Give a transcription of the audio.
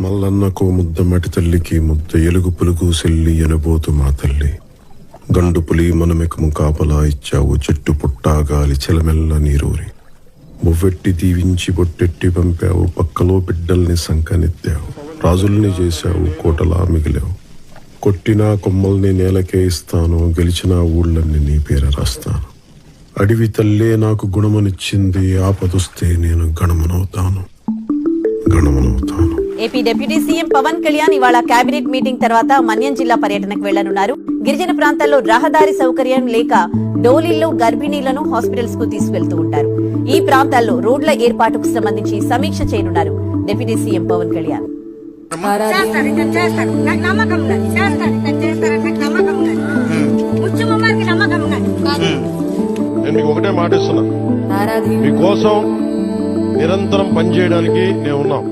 మల్లన్నకో ముద్ద మటి తల్లికి ముద్ద ఎలుగు పులుగు సెల్లి ఎనబోతు మా తల్లి. గండు పులి మనమెకము కాపలా ఇచ్చావు చెట్టు పుట్టా గాలి చెలమెల్ల నీరూరి. మువ్వెట్టి దీవించి బొట్టెట్టి పంపావు పక్కలో బిడ్డల్ని సంకనెత్తావు. రాజుల్ని చేశావు కోటలా మిగిలావు. కొట్టినా కొమ్మల్ని నేలకే ఇస్తాను గెలిచిన ఊళ్ళన్ని నీ పేర రాస్తాను. అడవి తల్లే నాకు గుణమనిచ్చింది ఆపదొస్తే నేను గణమనవుతాను. AP deputy CM Pawan Kalyan ఇవాళ కేబినెట్ మీటింగ్ తర్వాత మన్యం జిల్లా పర్యటనకు వెళ్ళనున్నారు. గిరిజన ప్రాంతాల్లో రహదారి సౌకర్యం లేక డోలీల్లో గర్భిణీలను హాస్పిటల్స్కు తీసుకెళ్తూ ఉంటారు. ఈ ప్రాంతాల్లో రోడ్ల ఏర్పాటుకు సంబంధించి సమీక్ష చేయనున్నారు డిప్యూటీ సీఎం పవన్ కళ్యాణ్. నేను మీకు ఒకటే మాట ఇస్తున్నా మీకోసం నిరంతరం పనిచేయడానికి నేను ఉన్నాం.